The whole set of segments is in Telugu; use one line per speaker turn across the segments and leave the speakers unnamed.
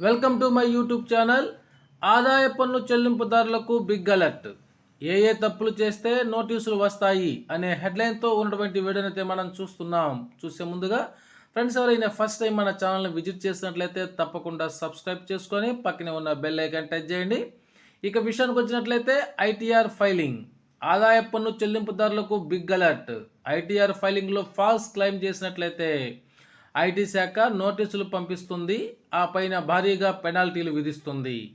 Welcome to my YouTube channel. ఆదాయ పన్ను చెల్లింపుదారులకు బిగ్ అలర్ట్. ఏ ఏ తప్పులు చేస్తే నోటీసులు వస్తాయి అనే హెడ్లైన్తో ఉన్నటువంటి వీడియోనైతే మనం చూస్తున్నాం. చూసే ముందుగా ఫ్రెండ్స్ ఎవరైనా ఫస్ట్ టైం మన ఛానల్ని విజిట్ చేసినట్లయితే తప్పకుండా సబ్స్క్రైబ్ చేసుకొని పక్కనే ఉన్న బెల్ ఐకాన్ టచ్ చేయండి. ఇక విషయానికి వచ్చినట్లయితే ఐటీఆర్ ఫైలింగ్. ఆదాయ పన్ను చెల్లింపుదారులకు బిగ్ అలర్ట్. ఐటీఆర్ ఫైలింగ్లో ఫాల్స్ క్లెయిమ్ చేసినట్లయితే ఐటీ శాఖ నోటీసులు పంపిస్తుంది. ఆ పైన భారీగా పెనాల్టీలు విధిస్తుంది.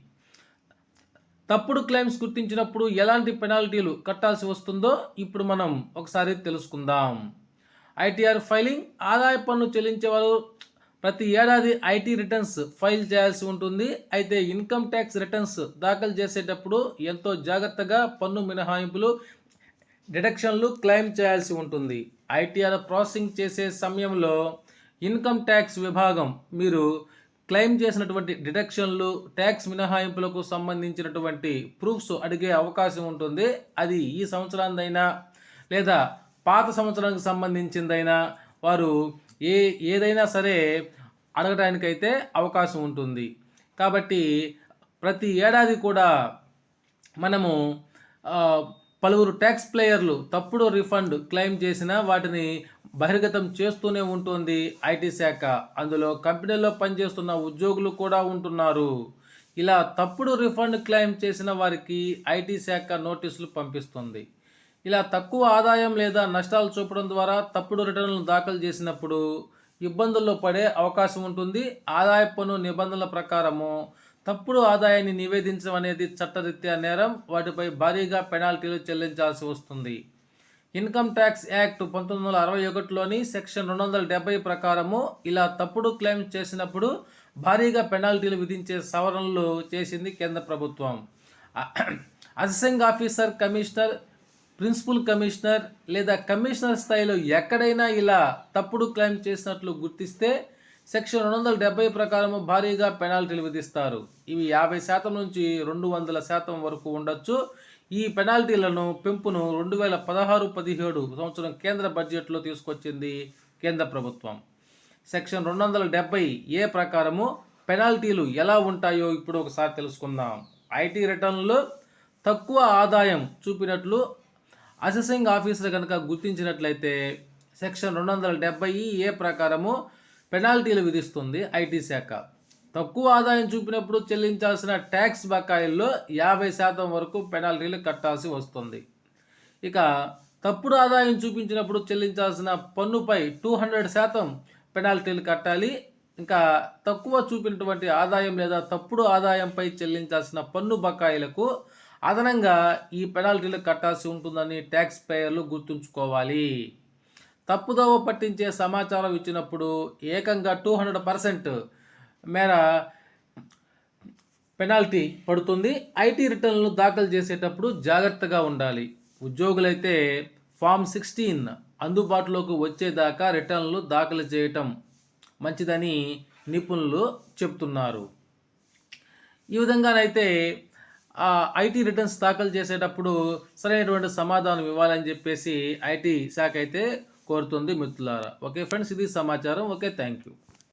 తప్పుడు క్లెయిమ్స్ గుర్తించినప్పుడు ఎలాంటి పెనాల్టీలు కట్టాల్సి వస్తుందో ఇప్పుడు మనం ఒకసారి తెలుసుకుందాం. ఐటీఆర్ ఫైలింగ్ ఆదాయ పన్ను చెల్లించేవారు ప్రతి ఏడాది ఐటీ రిటర్న్స్ ఫైల్ చేయాల్సి ఉంటుంది. అయితే ఇన్కమ్ ట్యాక్స్ రిటర్న్స్ దాఖలు చేసేటప్పుడు ఎంతో జాగ్రత్తగా పన్ను మినహాయింపులు డిడక్షన్లు క్లెయిమ్ చేయాల్సి ఉంటుంది. ఐటీఆర్ ప్రాసెసింగ్ చేసే సమయంలో ఇన్కమ్ ట్యాక్స్ విభాగం మీరు క్లెయిమ్ చేసినటువంటి డిడక్షన్లు ట్యాక్స్ మినహాయింపులకు సంబంధించినటువంటి ప్రూఫ్స్ అడిగే అవకాశం ఉంటుంది. అది ఈ సంవత్సరానిదైనా లేదా పాత సంవత్సరానికి సంబంధించిందైనా వారు ఏ ఏదైనా సరే అడగడానికైతే అవకాశం ఉంటుంది. కాబట్టి ప్రతి ఏడాది కూడా మనము పలువురు ట్యాక్స్ ప్లేయర్లు తప్పుడు రిఫండ్ క్లెయిమ్ చేసిన వాటిని బహిర్గతం చేస్తూనే ఉంటుంది ఐటీ శాఖ. అందులో కంపెనీలో పనిచేస్తున్న ఉద్యోగులు కూడా ఉంటున్నారు. ఇలా తప్పుడు రిఫండ్ క్లెయిమ్ చేసిన వారికి ఐటీ శాఖ నోటీసులు పంపిస్తుంది. ఇలా తక్కువ ఆదాయం లేదా నష్టాలు చూపడం ద్వారా తప్పుడు రిటర్నులు దాఖలు చేసినప్పుడు ఇబ్బందుల్లో పడే అవకాశం ఉంటుంది. ఆదాయ పన్ను నిబంధనల ప్రకారము తప్పుడు ఆదాయాన్ని నివేదించడం అనేది చట్టరీత్యా నేరం. వాటిపై భారీగా పెనాల్టీలు చెల్లించాల్సి వస్తుంది. ఇన్కమ్ ట్యాక్స్ యాక్ట్ పంతొమ్మిది వందల అరవై ఒకటిలోని సెక్షన్ రెండు వందల డెబ్బై ప్రకారము ఇలా తప్పుడు క్లెయిమ్ చేసినప్పుడు భారీగా పెనాల్టీలు విధించే సవరణలు చేసింది కేంద్ర ప్రభుత్వం. Assistant officer commissioner principal commissioner లేదా కమిషనర్ స్థాయిలో ఎక్కడైనా ఇలా తప్పుడు క్లెయిమ్ చేసినట్లు గుర్తిస్తే సెక్షన్ రెండు వందల డెబ్బై ప్రకారం భారీగా పెనాల్టీలు విధిస్తారు. ఇవి యాభై శాతం నుంచి రెండు వందల శాతం వరకు ఉండొచ్చు. ఈ పెనాల్టీలను పెంపును రెండు వేల పదహారు పదిహేడు సంవత్సరం కేంద్ర బడ్జెట్లో తీసుకొచ్చింది కేంద్ర ప్రభుత్వం. సెక్షన్ రెండు వందల డెబ్బై ఏ ప్రకారము పెనాల్టీలు ఎలా ఉంటాయో ఇప్పుడు ఒకసారి తెలుసుకుందాం. ఐటీ రిటర్న్లు తక్కువ ఆదాయం చూపినట్లు అసెసింగ్ ఆఫీసర్ కనుక గుర్తించినట్లయితే సెక్షన్ రెండు వందల డెబ్బై ఏ ప్రకారము పెనాల్టీలు విధిస్తుంది ఐటీ శాఖ. తక్కువ ఆదాయం చూపినప్పుడు చెల్లించాల్సిన ట్యాక్స్ బకాయిల్లో యాభై శాతం వరకు పెనాల్టీలు కట్టాల్సి వస్తుంది. ఇక తప్పుడు ఆదాయం చూపించినప్పుడు చెల్లించాల్సిన పన్నుపై టూ హండ్రెడ్ శాతం పెనాల్టీలు కట్టాలి. ఇంకా తక్కువ చూపినటువంటి ఆదాయం లేదా తప్పుడు ఆదాయంపై చెల్లించాల్సిన పన్ను బకాయిలకు అదనంగా ఈ పెనాల్టీలు కట్టాల్సి ఉంటుందని ట్యాక్స్ పేయర్లు గుర్తుంచుకోవాలి. తప్పుదోవ పట్టించే సమాచారం ఇచ్చినప్పుడు ఏకంగా టూ హండ్రెడ్ పర్సెంట్ మేర పెనాల్టీ పడుతుంది. ఐటీ రిటర్న్లు దాఖలు చేసేటప్పుడు జాగ్రత్తగా ఉండాలి. ఉద్యోగులైతే ఫామ్ సిక్స్టీన్ అందుబాటులోకి వచ్చేదాకా రిటర్న్లు దాఖలు చేయటం మంచిదని నిపుణులు చెప్తున్నారు. ఈ విధంగానైతే ఐటీ రిటర్న్స్ దాఖలు చేసేటప్పుడు సరైనటువంటి సమాధానం ఇవ్వాలని చెప్పేసి ఐటీ శాఖ అయితే కోరుతుంది మిత్రులారా. ఓకే ఫ్రెండ్స్ ఇది సమాచారం. Okay thank you